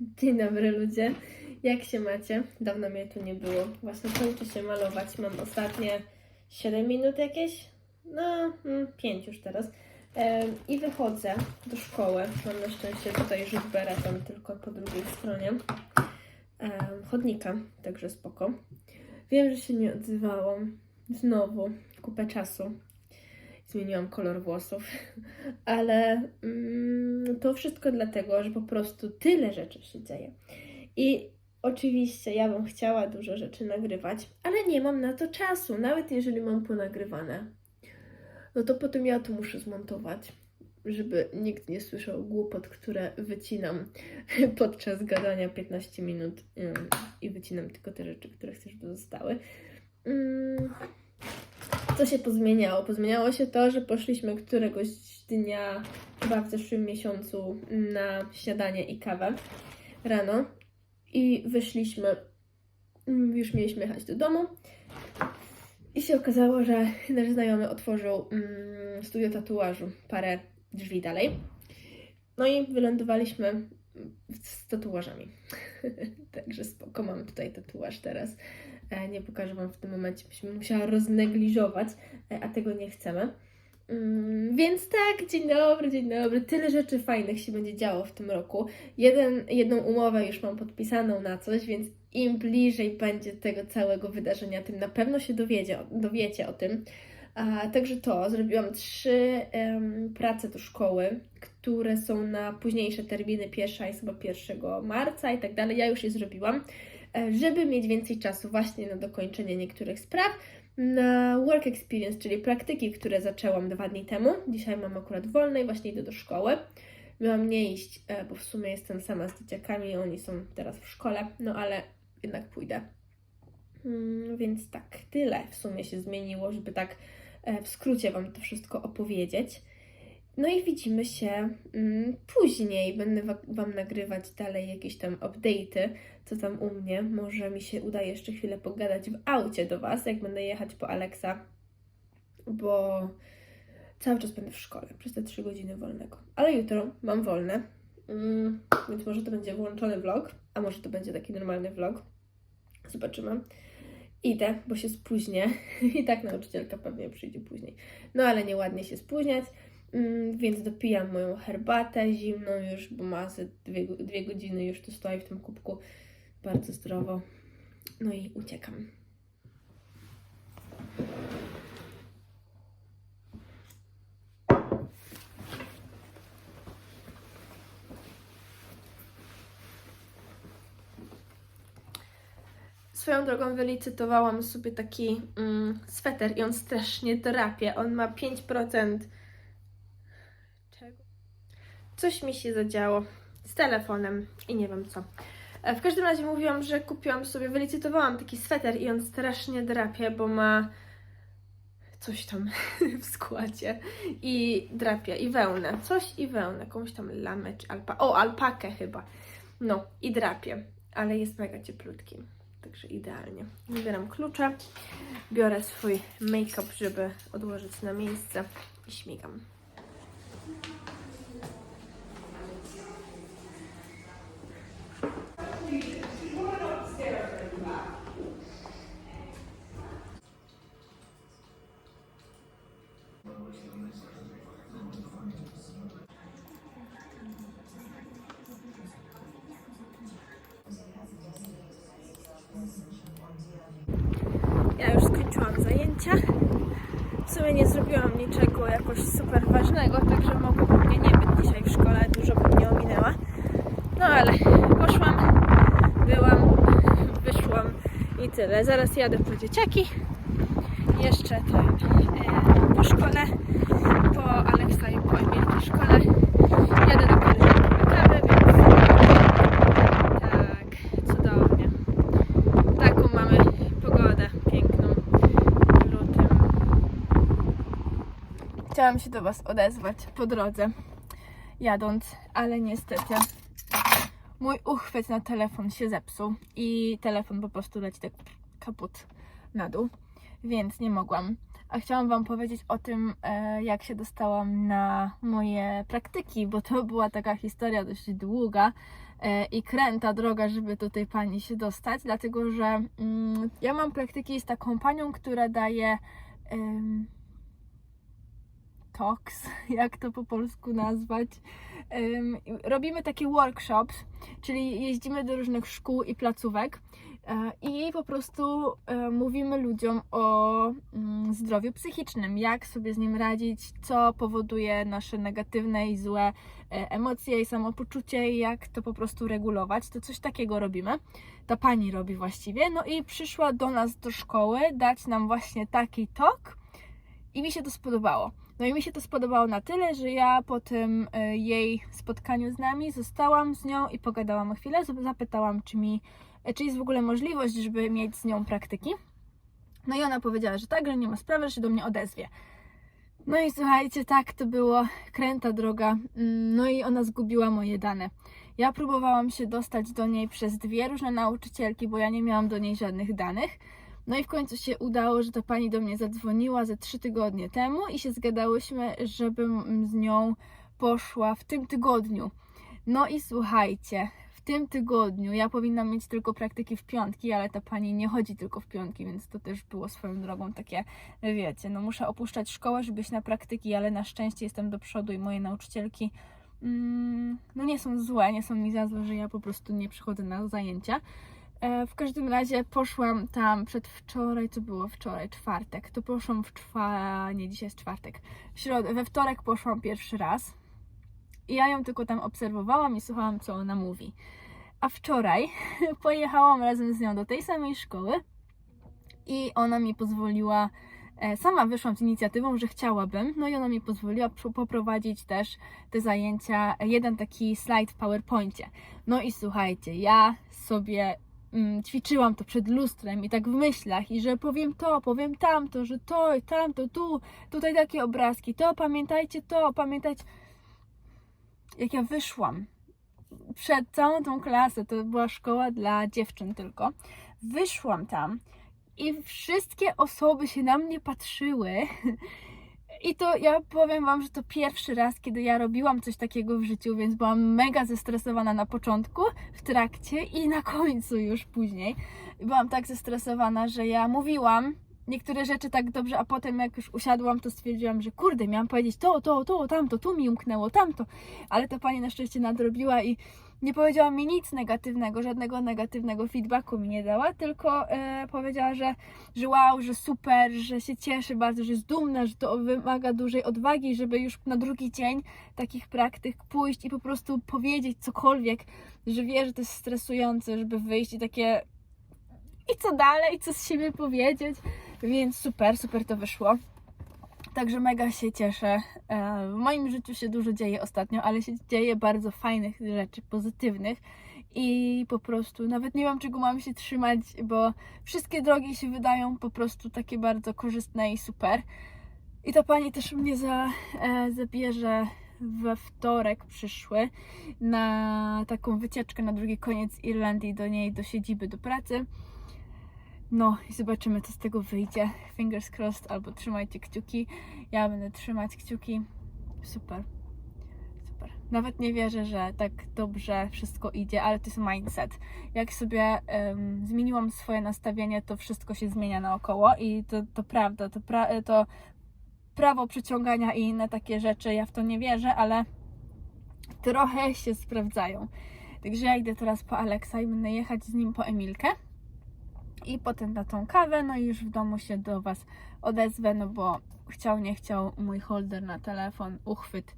Dzień dobry ludzie, jak się macie? Dawno mnie tu nie było. Właśnie kończę się malować. Mam ostatnie 7 minut jakieś? No, 5 już teraz. I wychodzę do szkoły. Mam na szczęście tutaj rzut beretem, tylko po drugiej stronie chodnika, także spoko. Wiem, że się nie odzywałam. Znowu, kupę czasu. Zmieniłam kolor włosów, ale mm, to wszystko dlatego, że po prostu tyle rzeczy się dzieje. I oczywiście ja bym chciała dużo rzeczy nagrywać, ale nie mam na to czasu, nawet jeżeli mam ponagrywane. No to potem ja to muszę zmontować, żeby nikt nie słyszał głupot, które wycinam podczas gadania 15 minut i wycinam tylko te rzeczy, które chcę, żeby zostały. Mm, co się pozmieniało? Pozmieniało się to, że poszliśmy któregoś dnia, chyba w zeszłym miesiącu, na śniadanie i kawę rano i wyszliśmy, mm, już mieliśmy jechać do domu i się okazało, że nasz znajomy otworzył mm, studio tatuażu parę drzwi dalej. No i wylądowaliśmy z tatuażami. Także spoko, mam tutaj tatuaż teraz. E, Nie pokażę Wam w tym momencie, byśmy musiała roznegliżować, e, a tego nie chcemy. Mm, Więc tak, dzień dobry, dzień dobry. Tyle rzeczy fajnych się będzie działo w tym roku. Jeden, jedną umowę już mam podpisaną na coś, więc im bliżej będzie tego całego wydarzenia, tym na pewno się dowiedzie, dowiecie o tym. A, także to, zrobiłam trzy em, prace do szkoły, które są na późniejsze terminy. Pierwsza jest chyba 1 marca i tak dalej. Ja już je zrobiłam, żeby mieć więcej czasu właśnie na dokończenie niektórych spraw. Na work experience, czyli praktyki, które zaczęłam dwa dni temu. Dzisiaj mam akurat wolne i właśnie idę do szkoły. Miałam nie iść, e, bo w sumie jestem sama z dzieciakami, oni są teraz w szkole, no ale jednak pójdę. Mm, Więc tak, tyle w sumie się zmieniło, żeby tak e, w skrócie Wam to wszystko opowiedzieć. No i widzimy się mm, później. Będę wa- Wam nagrywać dalej jakieś tam update'y, co tam u mnie. Może mi się uda jeszcze chwilę pogadać w aucie do Was, jak będę jechać po Alexa, bo cały czas będę w szkole przez te 3 godziny wolnego. Ale jutro mam wolne, mm, więc może to będzie włączony vlog, a może to będzie taki normalny vlog. Zobaczymy. Idę, bo się spóźnię. I tak nauczycielka pewnie przyjdzie później. No ale nieładnie się spóźniać, więc dopijam moją herbatę zimną już, bo ma ze dwie, dwie godziny już tu stoi w tym kubku. Bardzo zdrowo. No i uciekam. Swoją drogą wylicytowałam sobie taki mm, sweter i on strasznie drapie. On ma 5%. Coś mi się zadziało z telefonem i nie wiem co. E, W każdym razie mówiłam, że kupiłam sobie, wylicytowałam taki sweter i on strasznie drapie, bo ma coś tam w składzie i drapie i wełnę. Coś i wełnę, jakąś tam lamę czy alpa. O, alpakę chyba. No i drapie, ale jest mega cieplutki. Także idealnie. Wybieram klucze, biorę swój make-up, żeby odłożyć na miejsce i śmigam. Zajęcia. W sumie nie zrobiłam niczego jakoś super ważnego, także mogłoby mnie nie być dzisiaj w szkole, dużo by mnie ominęła. No ale poszłam, byłam, wyszłam i tyle. Zaraz jadę po dzieciaki. Jeszcze ten, e, po szkole, po Aleksa i po Emilki szkole. Jadę do koleżanki na kawę, więc tak, cudownie. Taką mamy pogodę piękną w lutym. Chciałam się do Was odezwać po drodze, jadąc, ale niestety mój uchwyt na telefon się zepsuł i telefon po prostu leci tak kaput na dół, więc nie mogłam. A chciałam Wam powiedzieć o tym, e, jak się dostałam na moje praktyki, bo to była taka historia dość długa. e, i kręta droga, żeby do tej pani się dostać, dlatego że mm, ja mam praktyki z taką panią, która daje talks, jak to po polsku nazwać. Robimy takie workshops, czyli jeździmy do różnych szkół i placówek e, i po prostu e, mówimy ludziom o mm, zdrowiu psychicznym, jak sobie z nim radzić, co powoduje nasze negatywne i złe e, emocje i samopoczucie i jak to po prostu regulować. To coś takiego robimy. Ta pani robi właściwie. No i przyszła do nas do szkoły dać nam właśnie taki talk i mi się to spodobało. No i mi się to spodobało na tyle, że ja po tym e, jej spotkaniu z nami zostałam z nią i pogadałam chwilę, zapytałam, czy mi, e, czy jest w ogóle możliwość, żeby mieć z nią praktyki. No i ona powiedziała, że tak, że nie ma sprawy, że się do mnie odezwie. No i słuchajcie, tak to było, kręta droga. Mm, No i ona zgubiła moje dane. Ja próbowałam się dostać do niej przez dwie różne nauczycielki, bo ja nie miałam do niej żadnych danych. No i w końcu się udało, że ta pani do mnie zadzwoniła ze trzy tygodnie temu i się zgadałyśmy, żebym z nią poszła w tym tygodniu. No i słuchajcie, w tym tygodniu ja powinnam mieć tylko praktyki w piątki, ale ta pani nie chodzi tylko w piątki, więc to też było swoją drogą takie, wiecie, no muszę opuszczać szkołę, żeby iść na praktyki, ale na szczęście jestem do przodu i moje nauczycielki mm, no nie są złe, nie są mi za złe, że ja po prostu nie przychodzę na zajęcia. E, W każdym razie poszłam tam przedwczoraj, co było wczoraj, czwartek. To poszłam w czwartek, nie dzisiaj jest czwartek. W środę, we wtorek poszłam pierwszy raz. I ja ją tylko tam obserwowałam i słuchałam, co ona mówi. A wczoraj pojechałam razem z nią do tej samej szkoły i ona mi pozwoliła, e, sama wyszłam z inicjatywą, że chciałabym, no i ona mi pozwoliła pr- poprowadzić też te zajęcia, jeden taki slajd w PowerPoincie. No i słuchajcie, ja sobie mm, ćwiczyłam to przed lustrem i tak w myślach i że powiem to, powiem tamto, że to i tamto, tu, tutaj takie obrazki, to pamiętajcie to, pamiętajcie. Jak ja wyszłam przed całą tą klasę, to była szkoła dla dziewczyn tylko, wyszłam tam i wszystkie osoby się na mnie patrzyły. I to ja powiem Wam, że to pierwszy raz, kiedy ja robiłam coś takiego w życiu, więc byłam mega zestresowana na początku, w trakcie i na końcu już później. Byłam tak zestresowana, że ja mówiłam niektóre rzeczy tak dobrze, a potem jak już usiadłam, to stwierdziłam, że kurde, miałam powiedzieć to, to, to, tamto, tu mi umknęło, tamto. Ale ta pani na szczęście nadrobiła i nie powiedziała mi nic negatywnego, żadnego negatywnego feedbacku mi nie dała, tylko e, powiedziała, że, że wow, że super, że się cieszy bardzo, że jest dumna, że to wymaga dużej odwagi, żeby już na drugi dzień takich praktyk pójść i po prostu powiedzieć cokolwiek, że wie, że to jest stresujące, żeby wyjść i takie i co dalej, co z siebie powiedzieć, więc super, super to wyszło. Także mega się cieszę. E, W moim życiu się dużo dzieje ostatnio, ale się dzieje bardzo fajnych rzeczy, pozytywnych. I po prostu nawet nie wiem, czego mam się trzymać, bo wszystkie drogi się wydają po prostu takie bardzo korzystne i super. I ta pani też mnie za, e, zabierze we wtorek przyszły na taką wycieczkę na drugi koniec Irlandii, do niej, do siedziby, do pracy. No i zobaczymy, co z tego wyjdzie. Fingers crossed, albo trzymajcie kciuki. Ja będę trzymać kciuki. Super. Super. Nawet nie wierzę, że tak dobrze wszystko idzie, ale to jest mindset. Jak sobie em, zmieniłam swoje nastawienie, to wszystko się zmienia naokoło i to, to prawda, to, pra- to prawo przyciągania i inne takie rzeczy, ja w to nie wierzę, ale trochę się sprawdzają. Także ja idę teraz po Aleksa i będę jechać z nim po Emilkę i potem na tą kawę, no i już w domu się do Was odezwę, no bo chciał, nie chciał, mój holder na telefon, uchwyt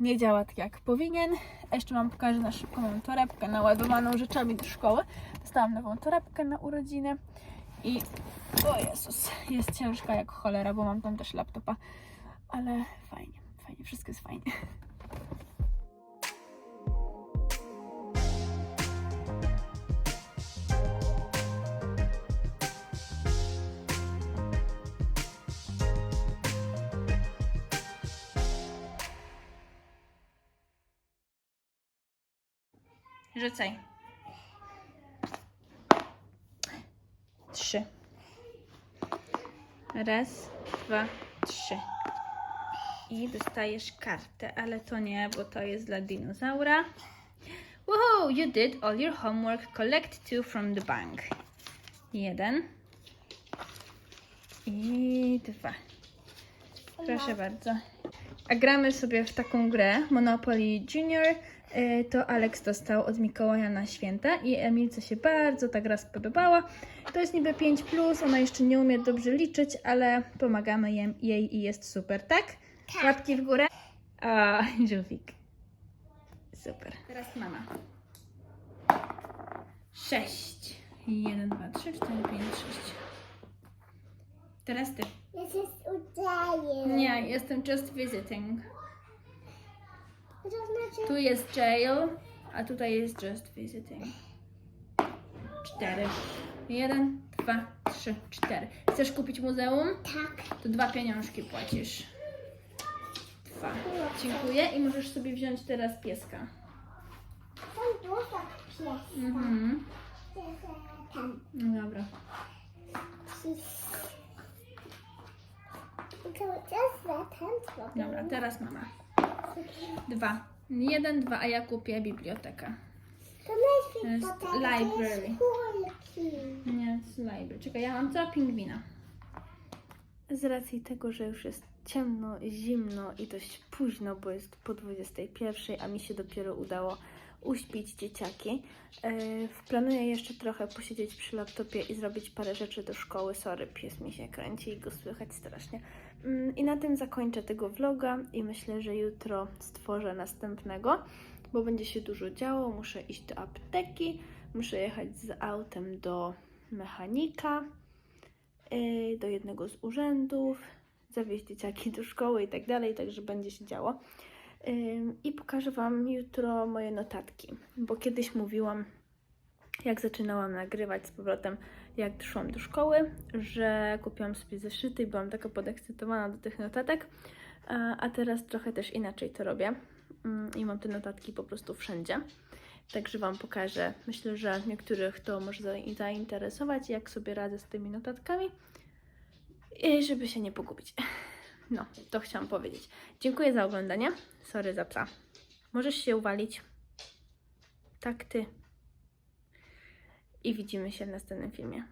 nie działa tak jak powinien. Jeszcze Wam pokażę na szybko, mam torebkę naładowaną rzeczami do szkoły. Dostałam nową torebkę na urodziny i o Jezus, jest ciężka jak cholera, bo mam tam też laptopa, ale fajnie, fajnie, wszystko jest fajnie. Rzucaj. Trzy. Raz, dwa, trzy. I dostajesz kartę, ale to nie, bo to jest dla dinozaura. Whoa, you did all your homework. Collect two from the bank. Jeden. I dwa. Proszę bardzo. A gramy sobie w taką grę Monopoly Junior. Y, To Alex dostał od Mikołaja na święta i Emilce się bardzo ta gra spodobała. To jest niby 5, ona jeszcze nie umie dobrze liczyć, ale pomagamy jej i jest super, tak? Łapki w górę. A, żółwik. Super. Teraz mama. 6. 1, 2, 3, 4, 5, 6. Teraz ty. This is udaje. Nie, jestem just visiting. To znaczy, Tu jest jail, a tutaj jest just visiting. Cztery. Jeden, dwa, trzy, cztery. Chcesz kupić muzeum? tak. To dwa pieniążki płacisz. Dwa. Dziękuję i możesz sobie wziąć teraz pieska. Tam dużo pies. Mhm. Tam. No dobra. Zrobię. Dobra, teraz mama. Dwa. Jeden, dwa, a ja kupię bibliotekę. To jest library. Nie, z library. Czekaj, ja mam co? Pingwina. Z racji tego, że już jest ciemno, zimno i dość późno, bo jest po 21, a mi się dopiero udało uśpić dzieciaki, yy, planuję jeszcze trochę posiedzieć przy laptopie i zrobić parę rzeczy do szkoły. Sorry, pies mi się kręci i go słychać strasznie. Mm, I na tym zakończę tego vloga i myślę, że jutro stworzę następnego, bo będzie się dużo działo. Muszę iść do apteki, muszę jechać z autem do mechanika, yy, do jednego z urzędów, zawieźć dzieciaki do szkoły i tak dalej, także będzie się działo. Ym, I pokażę Wam jutro moje notatki, bo kiedyś mówiłam, jak zaczynałam nagrywać z powrotem, jak szłam do szkoły, że kupiłam sobie zeszyty i byłam taka podekscytowana do tych notatek, a teraz trochę też inaczej to robię Ym, i mam te notatki po prostu wszędzie. Także Wam pokażę. Myślę, że niektórych to może za- zainteresować, jak sobie radzę z tymi notatkami, i żeby się nie pogubić. No, to chciałam powiedzieć. Dziękuję za oglądanie. Sorry za psa. Możesz się uwalić. Tak, ty. I widzimy się w następnym filmie.